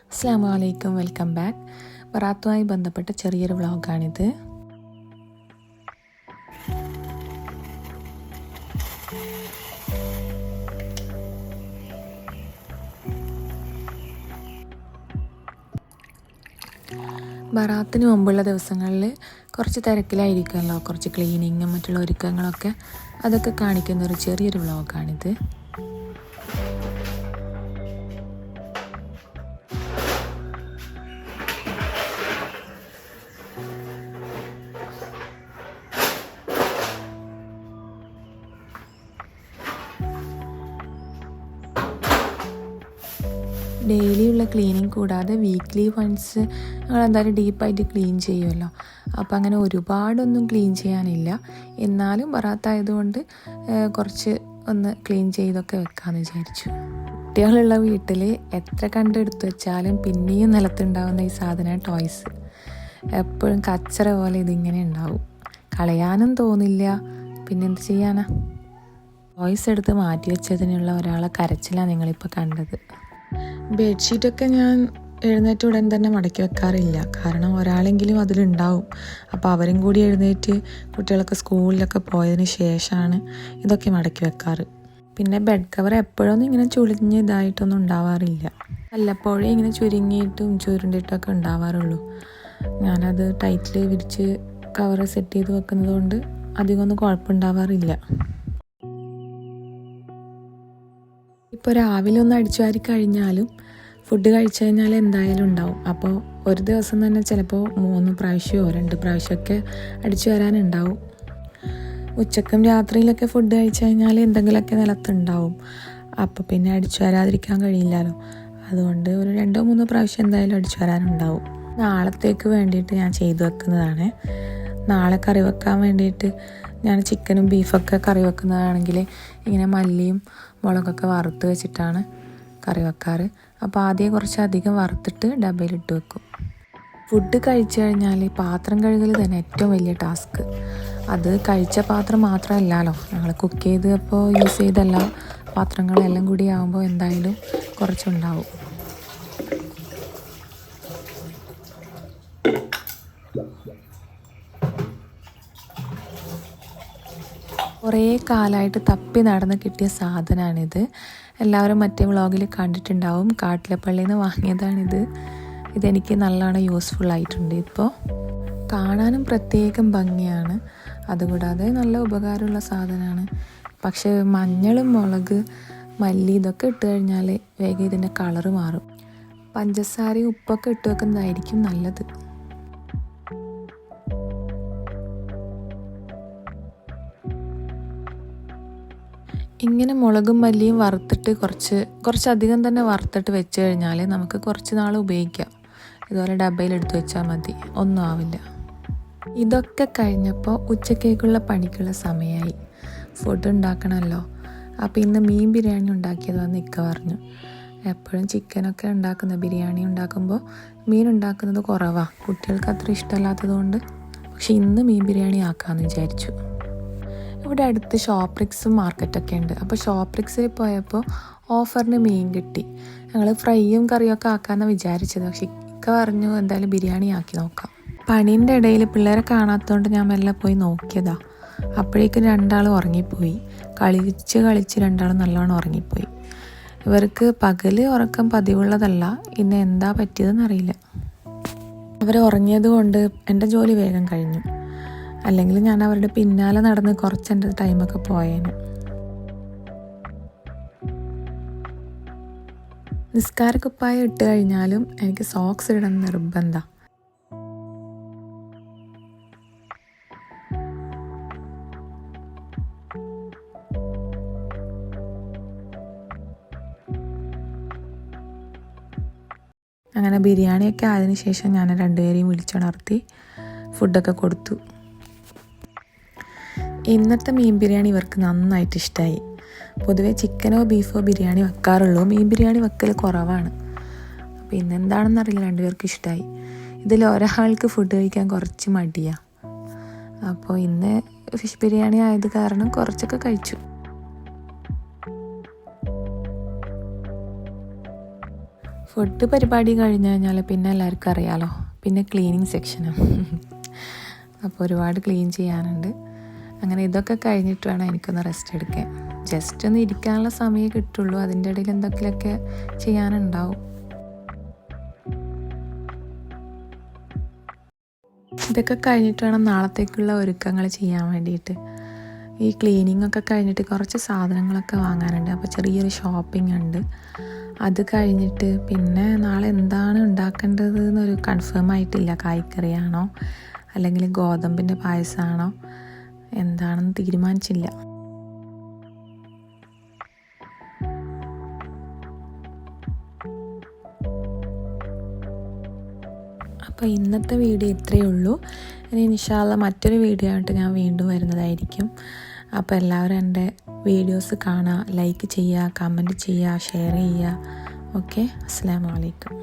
അസ്സാം വലൈക്കും welcome back. ബറാത്തുമായി ബന്ധപ്പെട്ട ചെറിയൊരു വ്ളോഗാണിത്. ബറാത്തിന് മുമ്പുള്ള ദിവസങ്ങളിൽ കുറച്ച് തിരക്കിലായിരിക്കുമല്ലോ. കുറച്ച് ക്ലീനിങ്ങും മറ്റുള്ള ഒരുക്കങ്ങളൊക്കെ. അതൊക്കെ കാണിക്കുന്ന ഒരു ചെറിയൊരു വ്ളോഗാണിത്. ഡെയിലി ഉള്ള ക്ലീനിങ് കൂടാതെ വീക്ക്ലി വൺസ് ഞങ്ങൾ എന്തായാലും ഡീപ്പായിട്ട് ക്ലീൻ ചെയ്യുമല്ലോ. അപ്പം അങ്ങനെ ഒരുപാടൊന്നും ക്ലീൻ ചെയ്യാനില്ല. എന്നാലും ബറാത്തായതുകൊണ്ട് ഏഹ്, കുറച്ച് ഒന്ന് ക്ലീൻ ചെയ്തൊക്കെ വെക്കാമെന്ന് വിചാരിച്ചു. കുട്ടികളുള്ള വീട്ടിൽ എത്ര കണ്ടെടുത്ത് വെച്ചാലും പിന്നെയും നിലത്തുണ്ടാവുന്ന ഈ സാധന ടോയ്സ്. എപ്പോഴും കച്ചറ പോലെ ഇതിങ്ങനെ ഉണ്ടാവും. കളയാനും തോന്നില്ല. പിന്നെന്ത് ചെയ്യാനാ? ടോയ്സ് എടുത്ത് മാറ്റി വെച്ചതിനുള്ള ഒരാളെ കരച്ചിലാണ് നിങ്ങളിപ്പോൾ കണ്ടത്. ബെഡ്ഷീറ്റൊക്കെ ഞാൻ എഴുന്നേറ്റ് ഉടൻ തന്നെ മടക്കി വെക്കാറില്ല. കാരണം ഒരാളെങ്കിലും അതിലുണ്ടാവും. അപ്പോൾ അവരും കൂടി എഴുന്നേറ്റ് കുട്ടികളൊക്കെ സ്കൂളിലൊക്കെ പോയതിന് ശേഷമാണ് ഇതൊക്കെ മടക്കി വെക്കാറ്. പിന്നെ ബെഡ് കവർ എപ്പോഴൊന്നും ഇങ്ങനെ ചുളിഞ്ഞ് ഇതായിട്ടൊന്നും ഉണ്ടാവാറില്ല. വല്ലപ്പോഴേ ഇങ്ങനെ ചുരുങ്ങിയിട്ടും ചുരുണ്ടിട്ടൊക്കെ ഉണ്ടാവാറുള്ളൂ. ഞാനത് ടൈറ്റിൽ വിരിച്ച് കവർ സെറ്റ് ചെയ്ത് വെക്കുന്നത് കൊണ്ട് അധികമൊന്നും കുഴപ്പമുണ്ടാവാറില്ല. ഇപ്പോൾ രാവിലെ ഒന്ന് അടിച്ചു വാരി കഴിഞ്ഞാലും ഫുഡ് കഴിച്ചു കഴിഞ്ഞാൽ എന്തായാലും ഉണ്ടാവും. അപ്പോൾ ഒരു ദിവസം തന്നെ ചിലപ്പോൾ മൂന്ന് പ്രാവശ്യമോ രണ്ട് പ്രാവശ്യമൊക്കെ അടിച്ചു വരാനുണ്ടാവും. ഉച്ചക്കും രാത്രിയിലൊക്കെ ഫുഡ് കഴിച്ചു കഴിഞ്ഞാൽ എന്തെങ്കിലുമൊക്കെ നിലത്തുണ്ടാവും. അപ്പോൾ പിന്നെ അടിച്ചു വരാതിരിക്കാൻ കഴിയില്ലല്ലോ. അതുകൊണ്ട് ഒരു രണ്ടോ മൂന്നോ പ്രാവശ്യം എന്തായാലും അടിച്ചു വരാനുണ്ടാവും. നാളത്തേക്ക് വേണ്ടിയിട്ട് ഞാൻ ചെയ്തു വെക്കുന്നതാണ്. നാളെ കറി വെക്കാൻ വേണ്ടിയിട്ട് ഞാൻ ചിക്കനും ബീഫൊക്കെ കറി വെക്കുന്നതാണെങ്കിൽ ഇങ്ങനെ മല്ലിയും മുളകൊക്കെ വറുത്ത് വെച്ചിട്ടാണ് കറി വെക്കാറ്. അപ്പോൾ ആദ്യം കുറച്ച് അധികം വറുത്തിട്ട് ഡബയിലിട്ട് വെക്കും. ഫുഡ് കഴിച്ചു കഴിഞ്ഞാൽ പാത്രം കഴുകൽ തന്നെ ഏറ്റവും വലിയ ടാസ്ക് അത് കഴിച്ച പാത്രം മാത്രമല്ലല്ലോ. ഞങ്ങൾ കുക്ക് ചെയ്തപ്പോൾ യൂസ് ചെയ്തല്ല പാത്രങ്ങളെല്ലാം കൂടി ആകുമ്പോൾ എന്തായാലും കുറച്ചുണ്ടാവും. കുറേ കാലമായിട്ട് തപ്പി നടന്ന് കിട്ടിയ സാധനമാണിത് എല്ലാവരും മറ്റേ വ്ളോഗിൽ കണ്ടിട്ടുണ്ടാവും. കാട്ടിലെ പള്ളിയിൽ നിന്ന് വാങ്ങിയതാണിത്. ഇതെനിക്ക് നല്ലോണം യൂസ്ഫുൾ ആയിട്ടുണ്ട് ഇപ്പോൾ കാണാനും പ്രത്യേകം ഭംഗിയാണ്. അതുകൂടാതെ നല്ല ഉപകാരമുള്ള സാധനമാണ് പക്ഷേ മഞ്ഞളും മുളക് മല്ലി ഇതൊക്കെ ഇട്ട് കഴിഞ്ഞാൽ വേഗം ഇതിന്റെ കളറ് മാറും. പഞ്ചസാരയും ഉപ്പൊക്കെ ഇട്ട് വെക്കുന്നതായിരിക്കും നല്ലത്. ഇങ്ങനെ മുളകും മല്ലിയും വറുത്തിട്ട് കുറച്ച് കുറച്ചധികം തന്നെ വറുത്തിട്ട് വെച്ച് കഴിഞ്ഞാൽ നമുക്ക് കുറച്ച് നാൾ ഉപയോഗിക്കാം. ഇതുപോലെ ഡബയിൽ എടുത്ത് വെച്ചാൽ മതി. ഒന്നും ആവില്ല. ഇതൊക്കെ കഴിഞ്ഞപ്പോൾ ഉച്ചക്കേക്കുള്ള പണിക്കുള്ള സമയമായി ഫുഡ് ഉണ്ടാക്കണമല്ലോ അപ്പോൾ ഇന്ന് മീൻ ബിരിയാണി ഉണ്ടാക്കിയത് വന്ന് ഇക്ക പറഞ്ഞു. എപ്പോഴും ചിക്കനൊക്കെ ഉണ്ടാക്കുന്ന ബിരിയാണി ഉണ്ടാക്കുമ്പോൾ മീൻ ഉണ്ടാക്കുന്നത് കുറവാണ് കുട്ടികൾക്ക് അത്ര ഇഷ്ടമല്ലാത്തത് കൊണ്ട്. പക്ഷെ ഇന്ന് മീൻ ബിരിയാണി ആക്കാമെന്ന് വിചാരിച്ചു. ഇവിടെ അടുത്ത് ഷോപ്രിക്സും മാർക്കറ്റൊക്കെ ഉണ്ട്. അപ്പോൾ ഷോപ്രിക്സിൽ പോയപ്പോൾ ഓഫറിന് മീൻ കിട്ടി. ഞങ്ങൾ ഫ്രൈയും കറിയൊക്കെ ആക്കാമെന്ന് വിചാരിച്ചത്. പക്ഷെ ഇക്ക പറഞ്ഞു എന്തായാലും ബിരിയാണി ആക്കി നോക്കാം. പണീന്റെ ഇടയിൽ പിള്ളേരെ കാണാത്തതുകൊണ്ട് ഞാൻ മെല്ലെ പോയി നോക്കിയതാ. അപ്പോഴേക്കും രണ്ടാൾ ഉറങ്ങിപ്പോയി. കളിച്ച് കളിച്ച് രണ്ടാളും നല്ലോണം ഉറങ്ങിപ്പോയി. ഇവർക്ക് പകൽ ഉറക്കം പതിവുള്ളതല്ല. ഇന്ന് എന്താ പറ്റിയതെന്നറിയില്ല. അവർ ഉറങ്ങിയത് കൊണ്ട് എന്റെ ജോലി വേഗം കഴിഞ്ഞു. അല്ലെങ്കിൽ ഞാൻ അവരുടെ പിന്നാലെ നടന്ന് കുറച്ച് എന്റെ ടൈമൊക്കെ പോയേനെ. നിസ്കാരക്കുപ്പായ ഇട്ട് കഴിഞ്ഞാലും എനിക്ക് സോക്സ് ഇടണം നിർബന്ധ. അങ്ങനെ ബിരിയാണിയൊക്കെ ആയതിനു ശേഷം ഞാൻ രണ്ടുപേരെയും വിളിച്ചുണർത്തി ഫുഡൊക്കെ കൊടുത്തു. ഇന്നത്തെ മീൻ ബിരിയാണി ഇവർക്ക് നന്നായിട്ട് ഇഷ്ടമായി പൊതുവേ ചിക്കനോ ബീഫോ ബിരിയാണി വെക്കാറുള്ളൂ. മീൻ ബിരിയാണി വെക്കൽ കുറവാണ്. അപ്പോൾ ഇന്നെന്താണെന്നറിയില്ല രണ്ടുപേർക്ക് ഇഷ്ടമായി ഇതിൽ ഒരാൾക്ക് ഫുഡ് കഴിക്കാൻ കുറച്ച് മടിയാണ് അപ്പോൾ ഇന്ന് ഫിഷ് ബിരിയാണി ആയത് കാരണം കുറച്ചൊക്കെ കഴിച്ചു. ഫുഡ് പരിപാടി കഴിഞ്ഞ് കഴിഞ്ഞാൽ പിന്നെ എല്ലാവർക്കും അറിയാലോ. പിന്നെ ക്ലീനിങ് സെക്ഷനും അപ്പോൾ ഒരുപാട് ക്ലീൻ ചെയ്യാനുണ്ട്. അങ്ങനെ ഇതൊക്കെ കഴിഞ്ഞിട്ട് വേണം എനിക്കൊന്ന് റെസ്റ്റ് എടുക്കാൻ. ജസ്റ്റ് ഒന്ന് ഇരിക്കാനുള്ള സമയം കിട്ടുള്ളൂ. അതിന്റെ ഇടയിൽ എന്തെങ്കിലുമൊക്കെ ചെയ്യാനുണ്ടാവും. ഇതൊക്കെ കഴിഞ്ഞിട്ട് വേണം നാളത്തേക്കുള്ള ഒരുക്കങ്ങൾ ചെയ്യാൻ വേണ്ടിയിട്ട്. ഈ ക്ലീനിങ് ഒക്കെ കഴിഞ്ഞിട്ട് കുറച്ച് സാധനങ്ങളൊക്കെ വാങ്ങാനുണ്ട്. അപ്പോൾ ചെറിയൊരു ഷോപ്പിംഗ് ഉണ്ട്. അത് കഴിഞ്ഞിട്ട് പിന്നെ നാളെ എന്താണ് ഉണ്ടാക്കേണ്ടത് എന്നൊരു കൺഫേം ആയിട്ടില്ല. കായ്ക്കറിയാണോ അല്ലെങ്കിൽ ഗോതമ്പിന്റെ പായസമാണോ? എന്താണെന്ന് തീരുമാനിച്ചില്ല. അപ്പോൾ ഇന്നത്തെ വീഡിയോ ഇത്രയേ ഉള്ളൂ. ഇനി ഇൻഷാല്ല മറ്റൊരു വീഡിയോ ആയിട്ട് ഞാൻ വീണ്ടും വരുന്നതായിരിക്കും. അപ്പോൾ എല്ലാവരും എന്റെ വീഡിയോസ് കാണുക ലൈക്ക് ചെയ്യുക കമന്റ് ചെയ്യുക ഷെയർ ചെയ്യുക ഓക്കെ അസ്സാം വലൈക്കും